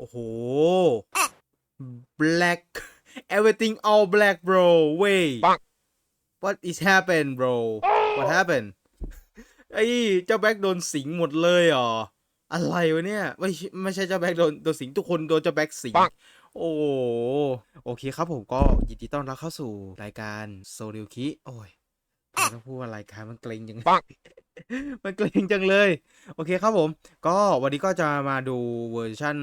โอ้โห black everything all black bro wait ปัง what is happen bro what happened ไอ้เจ้าแบ็คโดนสิงหมดเลยเหรอ อะไรวะเนี่ยไม่ใช่ไม่ใช่เจ้าแบ็คโดนโดนสิงทุกคนโดนเจ้าแบ็คสิงปังโอ้โหโอเคครับผมก็ยินดีต้อนรับเข้าสู่รายการโซเ i ลคิโอ้ยต้องพูดว่ารายการมันเกรงจังปังมันเกรงจังเลย โอเคครับผม ก็วันนี้ก็จะมาดูเวอร์ชัน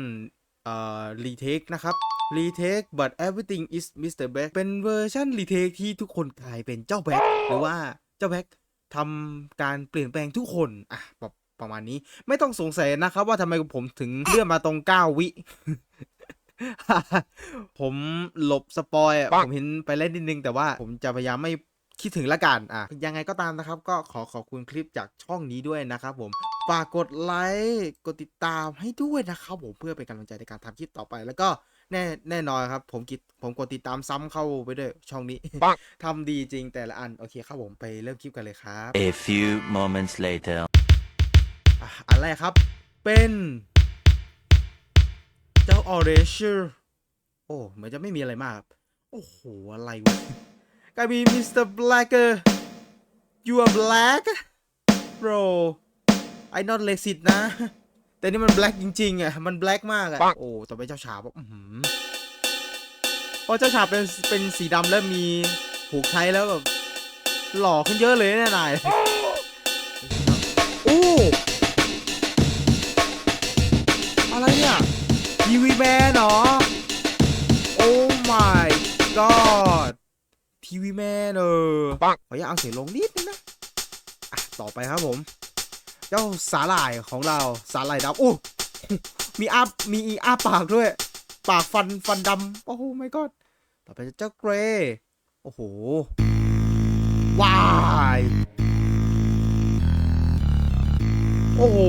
เอ่อรีเทคนะครับรีเทค but everything is Mr. Back เป็นเวอร์ชันรีเทคที่ทุกคนกลายเป็นเจ้าแบ็คหรือว่าเจ้าแบ็คทำการเปลี่ยนแปลงทุกคนอะประประมาณนี้ไม่ต้องสงสัยนะครับ ว่าทำไมผมถึงเลื่อนมาตรง 9 วิ ผมหลบสปอยอะปังผมเห็นไปเล่นนิดนึง แต่ว่าผมจะพยายามไม่คิดถึงละกัน อะ ยังไงก็ตามนะครับ ก็ขอขอบคุณคลิปจากช่องนี้ด้วยนะครับผม ฝากกดไลค์กดติดตามให้ด้วยนะครับผมเพื่อเป็นกำลังใจในการทำคลิปต่อไป แล้วก็แน่แน่นอนครับ ผมกิดผมกดติดตามซ้ำเข้าไปด้วยช่องนี้ปังทำดีจริงแต่ละอัน โอเคครับผมไปเริ่มคลิปกันเลยครับ A few moments later. อะอันแรกครับ เป็นเจ้าออเรเชอร์โอ้เหมือนจะไม่มีอะไรมากครับโอ้โห อะไรวะกลายมีมิสเตอร์แบล็กเกอร์ you are black bro I not racist นะ แต่นี่มัน black จริงๆอะ มัน black มากอะปังโอ้ต่อไปเจ้าฉาบอะอื้อหือพอเจ้าฉาบเป็นเป็นสีดำแล้วมีผูกไทยแล้วแบบหล่อขึ้นเยอะเลยเนี่ยนายโอ้อะไรเนี่ยทีวีแมนเหรอ โอ้ my god ทีวีแมนเออปังขออนุญาตเอาเสียงลงนิดนึงนะ อะ ต่อไปครับผม เจ้าสาหร่ายของเราสาหร่ายดำโอ้มีอามีอีอาปากด้วย ปากฟันฟันดำโอ้ my god ต่อไปเจ้าเกรย์โอ้โหวายโอ้โห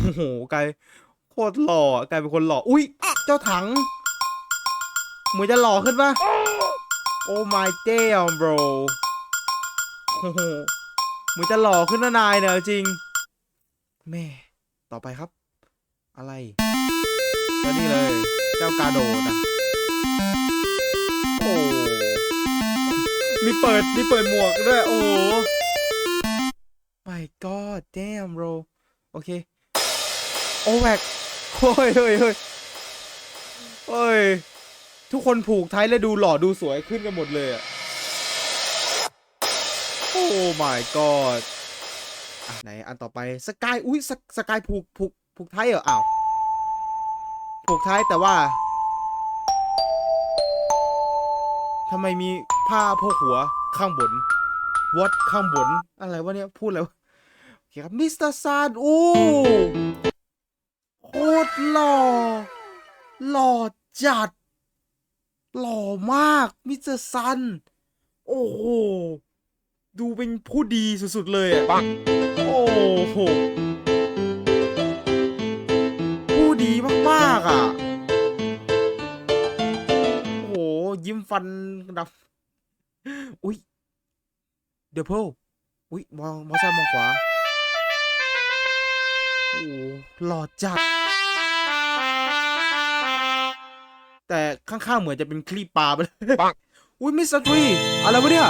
โอ้โหกลายโคตรหล่อกลายเป็นคนหล่ออุ้ยเจ้าถังเหมือนจะหล่อขึ้นปะโอ้ my damn bro โอ้โหเหมือนจะหล่อขึ้นนะนายเนี่ยเอาจริง แม่ ต่อไปครับ อะไรก็นี่เลย เจ้ากาโดนะโอ้มีเปิดมีเปิดหมวกด้วย โอ้โห my god damn bro โอเค โอแวกโอ้ยเฮ้ยเฮ้ยเฮ้ย ทุกคนผูกไทยแล้วดูหล่อดูสวยขึ้นกันหมดเลยอะ my god ไหนอันต่อไปสกายอุ้ยสสกายผูกผูกผูกไทยเหรออ้าวผูกไทยแต่ว่าทำไมมีผ้าโพกหัวข้างบนวอตข้างบน อะไรวะเนี่ย พูดอะไรวโอเคครับมิสเตอร์ซานอู้โคตรหล่อ หล่อจัด หล่อมากมิสเตอร์ซัน โอ้โห ดูเป็นผู้ดีสุดๆเลยอะปังโอ้โห ผู้ดีมากๆอะ โอ้โห ยิ้มฟันดับ อุ๊ยเดอะเพลอุ๊ยมอง มองซ้ายมองขวา โอ้โหหล่อจัด แต่ข้างๆเหมือนจะเป็นคลีปปลาไปเลยปังอุ้ยมิสเตอร์ทรีอะไรวะเนี่ย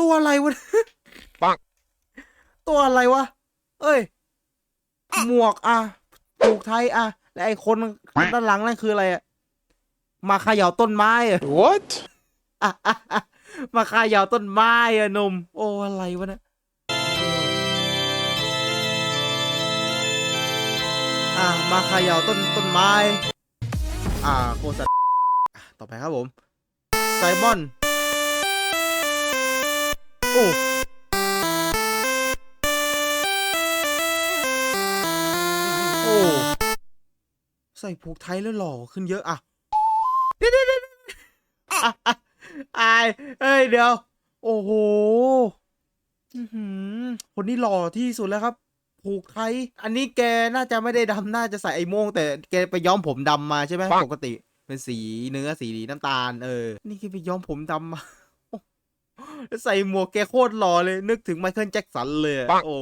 ตัวอะไรวะปังตัวอะไรวะ เอ้ย หมวกอะผูกไทยอะ และไอ้คนด้านหลังนั่นคืออะไรอะ มาเขย่าต้นไม้อะ What อะอะอะมาเขย่าต้นไม้อะหนม โอ้อะไรวะเนี่ยอะมาเขย่าต้นต้นไม้ อ่าโคสัตว์อะต่อไปครับผม ไซมอน โอ้โอ้ใส่ผูกไทยแล้วหล่อขึ้นเยอะอะเดี๋ยวเดี๋ยวเดี๋ยวอะอะอายเอ้ยเดี๋ยว โอ้โหอื้อหือคนนี้หล่อที่สุดแล้วครับผูกไทย อันนี้แกน่าจะไม่ได้ดำน่าจะใส่ไอ้โม่งแต่แกไปย้อมผมดำมาใช่ไหมปังปกติ เป็นสีเนื้อสีน้ำตาล เออ นี่แกไปย้อมผมดำมาโอ้แล้ว ใส่หมวกแกโคตรหล่อเลย นึกถึงไมเคิลแจ็คสันเลยอะโอ้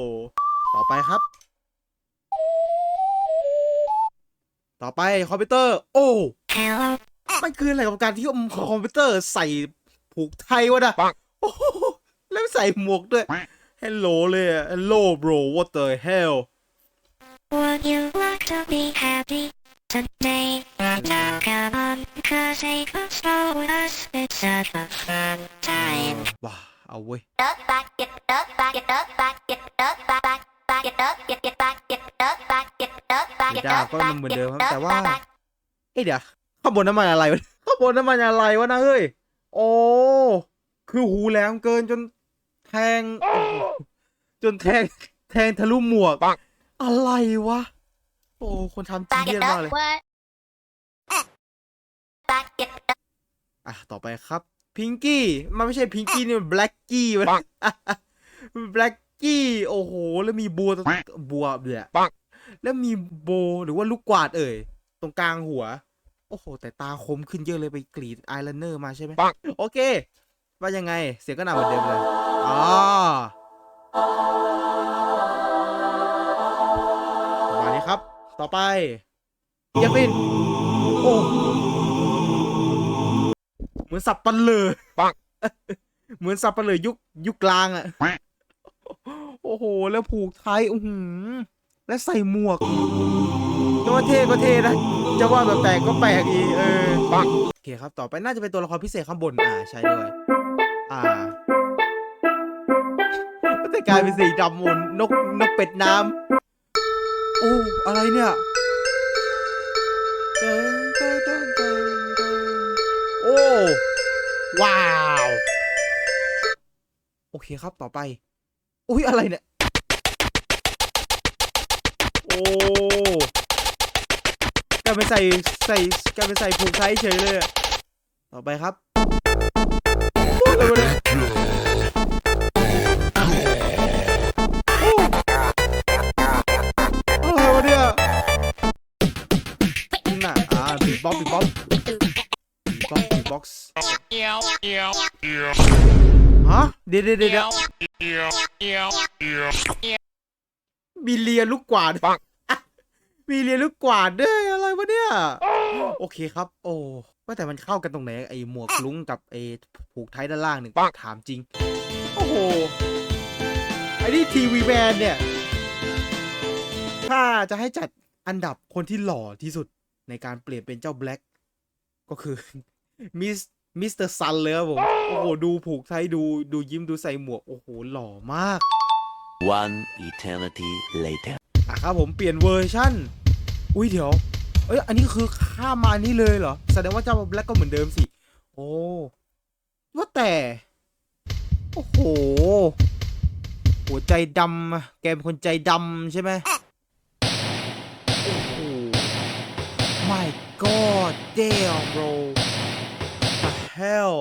ต่อไปครับ ต่อไปคอมพิวเตอร์ โอ้ มันคืออะไรกับการที่เอาคอมพิวเตอร์ใส่ผูกไทยวะนะโอ้โหแล้วใส่หมวกด้วย Hello เลยอะ Hello bro what the hell Would you like to be happy today? Right now, come on, cause it will slow with us. It's such a fun time. ว้าเอาเว้ย Up, back, get up, back, get up, back, get up, back, back, back, get up, get get back, get up, back, get up, back, เดี๋ยว get ดาว up, ก็ back, มันเหมือน get เดิมครับ up, แต่ว่า back, back. เอ้ยเดี๋ยวข้างบนน้ำมันอะไรวะข้างบนน้ำมันอะไรวะนะเฮ้ยโอ้คือหูแหลมเกินจนแทงโอ้โหจนแทงแทงทะลุหมวก อะไรวะ โอ้ คนทำจี Back เนีย it สมาก up, เลย what? Back it up. อะ ต่อไปครับ พิงกี้มันไม่ใช่พิงกี้นี่มันแบล็กกี้วะแบล็กกี้โอ้โห แล้วมีบัวตัวบัวเดือแล้วมีโบหรือว่าลูกกวาดเอ่ย ตรงกลางหัว โอ้โห แต่ตาคมขึ้นเยอะเลยไปกรีดอายไลเนอร์มาใช่ไหมโอเค ว่ายังไง เสียงก็หนาเหมือนเดิมเลยอ๋อประมาณนี้ครับ ต่อไปเยฟินโอ้เห มือนสับปันเลยเหมือนสับปันเลยยุคยุคกลางอะโอ้โห แล้วผูกไทยอือหือ และใส่หมวกจะว่าเท่ก็เท่นะ จะว่าแบบแปลกก็แปลกอีกเออโอเคครับ ต่อไปน่าจะเป็นตัวละครพิเศษข้างบนอ่าใช่ด้วย อ่าแต่กลายเป็นสีดำหมนนกนกเป็ดน้ำโอ้ อะไรเนี่ยเดิน ว้าว โอเคครับต่อไป อุ้ยอะไรเนี่ย โอ้กลายเป็นใส่ใส่กลายเป็นใส่ผูกไทยเฉยเลย ต่อไปครับโอ้อะไรวะเนี่ยอะไรเนี่ยน่ะอ่าบีบ็อกบีบ็อกบีบ็อบ ฮะเดี๋ยวเดี๋ยวเดี๋ยวมีเลียลูกกวาดอะมีเลียลูกกวาดด้วยอะไรวะเนี่ย โอเคครับ โอ้ว่าแต่มันเข้ากันตรงไหนไอ้หมวกลุงกับไอ้ผูกไทยด้านล่างหนึ่งถามจริง โอ้โหไอ้นี่ทีวีแมนเนี่ย ถ้าจะให้จัดอันดับคนที่หล่อที่สุดในการเปลี่ยนเป็นเจ้าแบล็กก็คือมิส มิสเตอร์ซันเลยครับผม โอ้โห ดูผูกไทยดูดูยิ้มดูใส่หมวก โอ้โห หล่อมาก One eternity later. อะครับผมเปลี่ยนเวอร์ชั่น อุ้ยเดี๋ยว เอ้ย อันนี้คือข้ามมาอันนี้เลยเหรอ แสดงว่าเจ้าแบล็กก็เหมือนเดิมสิ โอ้ ว่าแต่ โอ้โห หัวใจดำอะแกเป็นคนใจดำใช่ไหมโอ้โห my god damn bro the hell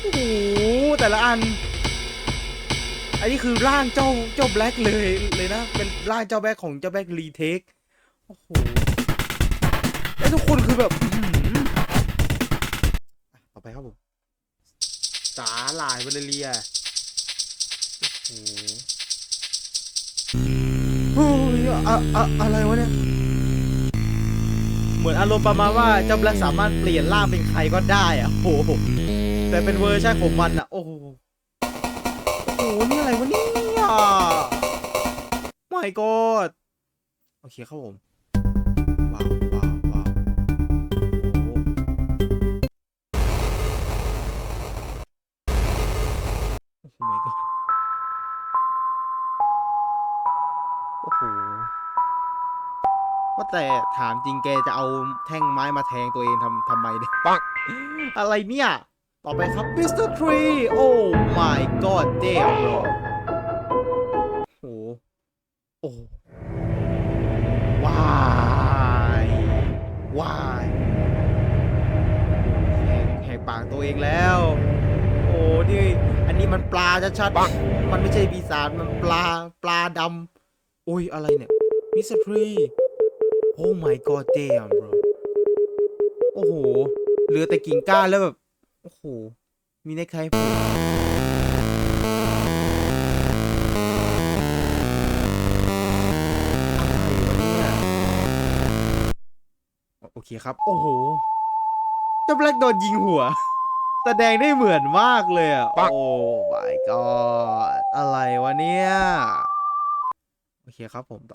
โอ้โหแต่ละอัน อันนี้คือร่างเจ้าเจ้าแบล็กเลยเลยนะ เป็นร่างเจ้าแบล็กของเจ้าแบล็กรีเทค โอ้โห แล้วทุกคนคือแบบต่อไปครับผม สาหร่ายวาเลเรีย โอ้โหอ้ยอะอะอะไรวะเนี่ย เหมือนอารมณ์ประมาณว่าเจ้าแบล็กสามารถเปลี่ยนร่างเป็นใครก็ได้อะโอ้โหแต่เป็นเวอร์ชันของมันอะโอ้โหโอ้โหนี่อะไรวะเนี่ยไม่กอดโอเคครับผมว้าว แต่ถามจริงแกจะเอาแท่งไม้มาแทงตัวเองทำทำไมเนี่ยปังอะไรเนี่ย ต่อไปครับ Mr. Tree Oh my god damn bro โอ้โหโอ้ว้ายว้ายแหกแหกปากตัวเองแล้ว โอ้นี่อันนี้มันปลาชัดๆมันไม่ใช่ปีศาจมันปลาปลาดำโอ้ยอะไรเนี่ย Mr. Tree Oh my god damn bro โอ้โหเหลือแต่กิ่งก้านแล้วแบบ โอ้โห มีในใครผูกอะไรวะเนี่ยโอเคครับ โอ้โหเจ้าแบล็กโดนยิงหัว แสดงได้เหมือนมากเลยอะ โอ้ my god อะไรวะเนี่ยโอ เคครับผมต่อ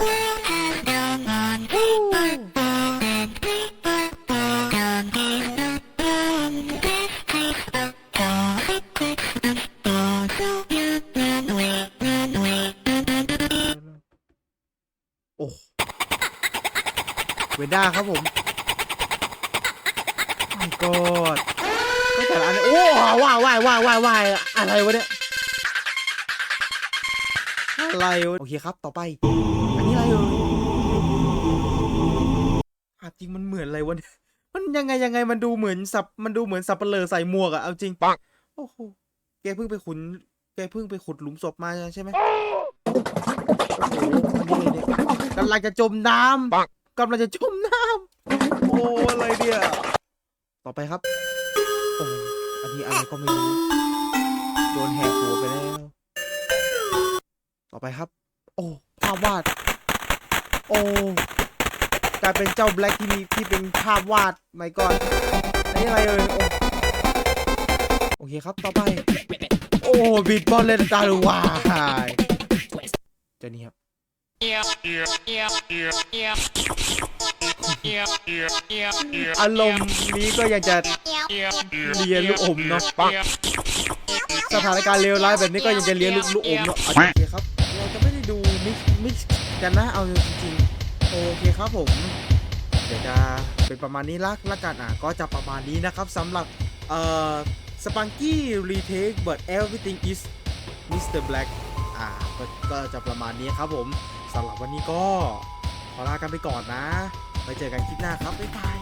โอ้เวด้าครับผม my god ไม่แต่ละอันโอ้ว้าวว้าวว้าวว้าวอะไรวะเนี่ย อะไรวะโอเคครับ ต่อไป อันนี้อะไรเอ่ยภาจริงมันเหมือนอะไรวะเนี่ยมันยังไงยังไงมันดูเหมือนสับมันดูเหมือนสับเปลือใส่หมวกอะเอาจริงปังโอ้โหแกเพิ่งไปขุนแกเพิ่งไปขุดหลุมศพมาใช่ไหมโอ้โหอันนี้อะไรเนี่ยกำลังจะจมน้ปังำกำลังจะจมน้ำโอ้อะไรเนี่ย ต่อไปครับ โอ้อันนี้อะไรก็ไม่รู้ โดนแหกหัวไปแล้ว ต่อไปครับ โอ้ภาพวาด โอ้กลายเป็นเจ้าแบล็กที่มีที่เป็นภาพวาดไม่ก่อนอันนี้อะไรเอ่ยโอ้โอเคครับต่อไป โอ้บิดบอลเลนตาลวายเจ้านี่ครับอารมณ์นี้ก็ยังจะเรียนลูกอมเนาะสถานการณ์เลวร้ายแบบนี้ก็ยังจะเรียนลูกลูกอมเนาะโอเคครับ กันนะ เอาจริงๆ โอเคครับผม เดี๋ยวจะเป็นประมาณนี้ละละกันอะ ก็จะประมาณนี้นะครับสำหรับ เอ่อสปังกี้รีเทค but everything is Mr. Black อ่า ก็ก็จะประมาณนี้ครับผมสำหรับวันนี้ก็ ขอลากันไปก่อนนะ ไปเจอกันคลิปหน้าครับ บ๊ายบาย